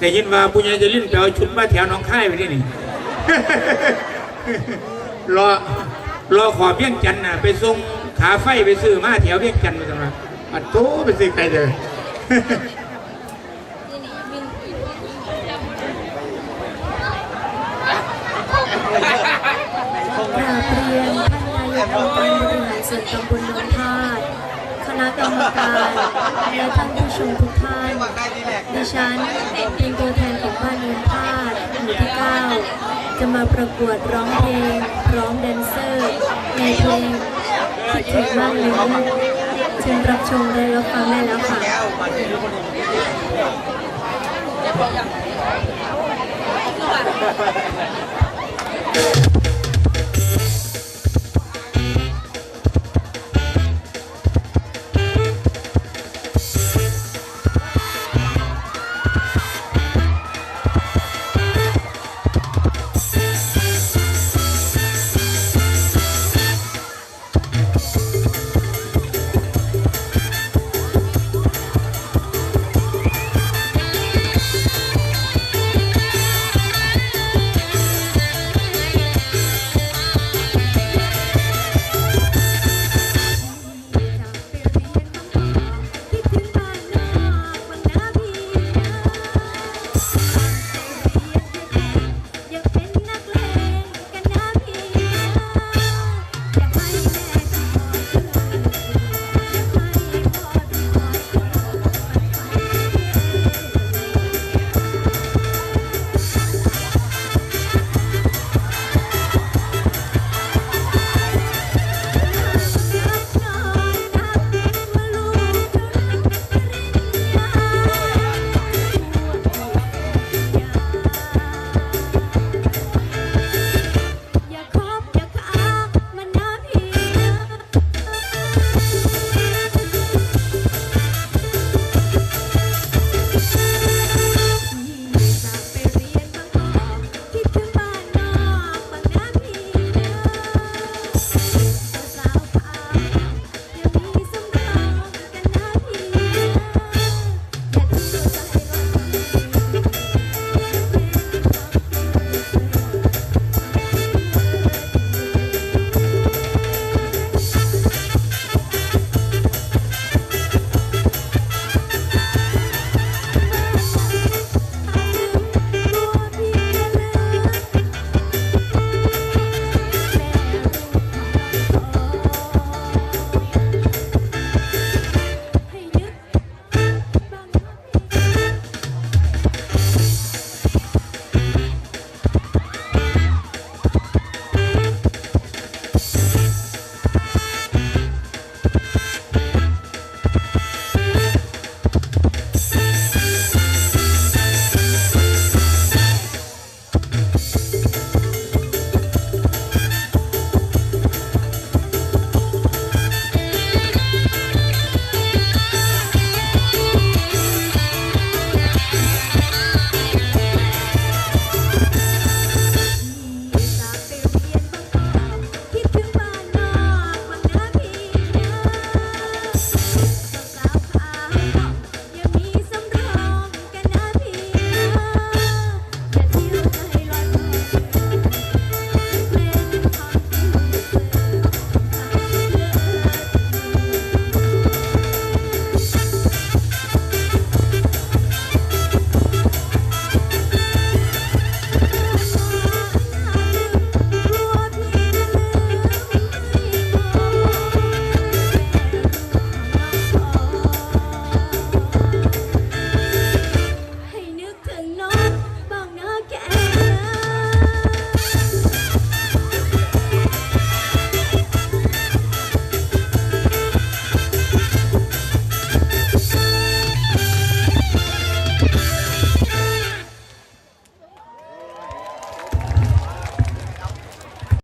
ได้ยินว่าปุญญาจะลิ้นไปเอาชุดมาแถวหน้องค่ายไปนี่นี่ รอรอขอเพียงจันทน์น่ะ ไปส่งขาไฟไปซื้อมาแถวเพียงจันทน์มาตรงนั้นปัดโตไปซื้อไกลเลย กราบเรียนท่านนายกองค์การบริหารส่วนตำบลหนองพาดค ณะกรรมการและท่านผู้ชมทุกท่าน ดิฉันเป็นตัวแทนของบ้านเนินพาดหมู่ที่9จะมาประกวดร้องเพลงร้อมแดนเซอร์ในเพลงคิดถึงบ้านนี้เชิญรับชมและรับฟังได้แล้วค่ะเ